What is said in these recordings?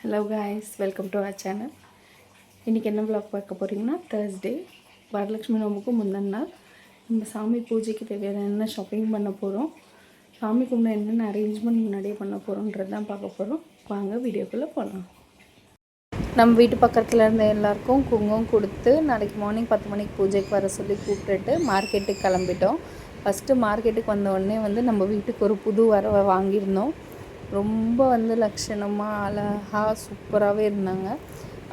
Hello guys welcome to our channel இன்றைக்கி என்ன vlog பார்க்க போகிறீங்கன்னா தேர்ஸ்டே வரலட்சுமி நோம்புக்கு முந்தின நாள். நம்ம சாமி பூஜைக்கு தேவையான என்ன ஷாப்பிங் பண்ண போகிறோம் சாமி கும்பிட என்னென்ன அரேஞ்ச்மெண்ட் முன்னாடியே பண்ண போகிறோன்றது தான் பார்க்க போகிறோம் வாங்க வீடியோக்குள்ளே போகலாம் நம்ம வீட்டு பக்கத்தில் இருந்த எல்லாருக்கும் குங்குமம் கொடுத்து நாளைக்கு மார்னிங் பத்து மணிக்கு பூஜைக்கு வர சொல்லி கூப்பிட்டுட்டு மார்க்கெட்டுக்கு கிளம்பிட்டோம். ஃபஸ்ட்டு மார்க்கெட்டுக்கு வந்த உடனே வந்து நம்ம வீட்டுக்கு ஒரு புது வரவை வாங்கியிருந்தோம். ரொம்ப வந்து லட்சணமாக அழகாக சூப்பராகவே இருந்தாங்க.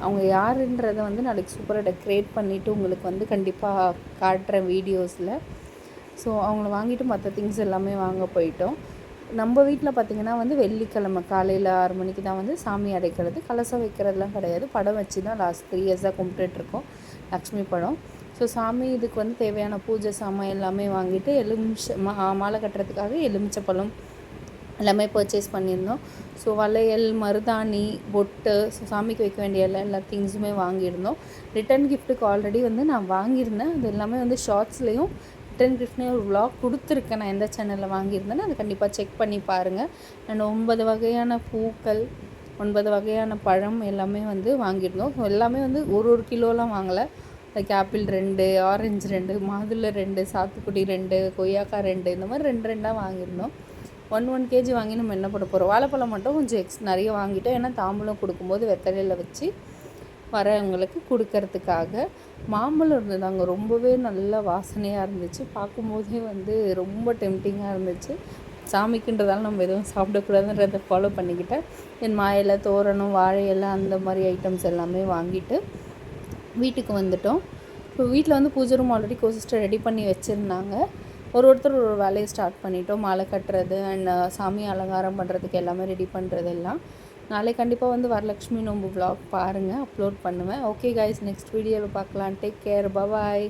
அவங்க யாருன்றதை வந்து நாளைக்கு சூப்பராக டெக்கரேட் பண்ணிவிட்டு உங்களுக்கு வந்து கண்டிப்பாக காட்டுறேன் வீடியோஸில் ஸோ அவங்கள வாங்கிட்டு மற்ற திங்ஸ் எல்லாமே வாங்க போயிட்டோம். நம்ம வீட்டில் பார்த்திங்கன்னா வந்து வெள்ளிக்கிழமை காலையில் ஆறு மணிக்கு தான் வந்து சாமி அடைக்கிறது. கலசம் வைக்கிறதுலாம் கிடையாது. படம் வச்சு தான் லாஸ்ட் த்ரீ இயர்ஸாக கும்பிட்டுட்ருக்கோம் லக்ஷ்மி படம். ஸோ சாமி இதுக்கு வந்து தேவையான பூஜை சாமான் எல்லாமே வாங்கிட்டு எலுமிச்சை மா மாலை கட்டுறதுக்காக எலுமிச்சை பழம் எல்லாமே பர்ச்சேஸ் பண்ணியிருந்தோம். ஸோ வளையல் மருதாணி பொட்டு ஸோ சாமிக்கு வைக்க வேண்டிய எல்லா எல்லா திங்ஸுமே வாங்கியிருந்தோம். ரிட்டன் கிஃப்ட்டுக்கு ஆல்ரெடி வந்து நான் வாங்கியிருந்தேன். அது எல்லாமே வந்து ஷார்ட்ஸ்லேயும் ரிட்டன் கிஃப்ட்னே ஒரு விளாக் கொடுத்துருக்கேன். நான் எந்த சேனலில் வாங்கியிருந்தேன்னு அதை கண்டிப்பாக செக் பண்ணி பாருங்கள் நான் ஒன்பது வகையான பூக்கள் ஒன்பது வகையான பழம் எல்லாமே வந்து வாங்கியிருந்தோம். ஸோ எல்லாமே வந்து ஒரு ஒரு கிலோலாம் வாங்கலை. லைக் ஆப்பிள் ரெண்டு ஆரஞ்சு ரெண்டு மாதுளை ரெண்டு சாத்துக்குடி ரெண்டு கொய்யாக்காய் ரெண்டு இந்த மாதிரி ரெண்டு ரெண்டாக வாங்கியிருந்தோம். ஒன் ஒன் கேஜி வாங்கி நம்ம என்ன பண்ண போகிறோம் வாழைப்பழம் மட்டும் கொஞ்சம் எக்ஸ் நிறைய வாங்கிட்டோம். ஏன்னா தாம்பூலம் கொடுக்கும்போது வெத்தலையில் வச்சு வரவங்களுக்கு கொடுக்கறதுக்காக மாம்பழம் இருந்ததாங்க. ரொம்பவே நல்ல வாசனையாக இருந்துச்சு. பார்க்கும்போதே வந்து ரொம்ப டெம்டிங்காக இருந்துச்சு. சாமிக்குன்றதால நம்ம எதுவும் சாப்பிடக்கூடாதுன்றதை ஃபாலோ பண்ணிக்கிட்டேன். என் மாயிலை தோரணம் வாழை இலை அந்த மாதிரி ஐட்டம்ஸ் எல்லாமே வாங்கிட்டு வீட்டுக்கு வந்துட்டோம். இப்போ வீட்டில் வந்து பூஜை ரூம் ஆல்ரெடி கோசிஸ்டர் ரெடி பண்ணி வச்சுருந்தாங்க. ஒரு ஒருத்தர் ஒரு வேலையை ஸ்டார்ட் பண்ணிட்டோம். மாலை கட்டுறது அண்ட் uh, சாமி அலங்காரம் பண்ணுறதுக்கு எல்லாமே ரெடி பண்ணுறது எல்லாம் நாளை கண்டிப்பாக வந்து வரலட்சுமி நோம்பு vlog பாருங்கள் அப்லோட் பண்ணுவேன். ஓகே கைஸ் நெக்ஸ்ட் வீடியோவில் பார்க்கலாம். Take care bye bye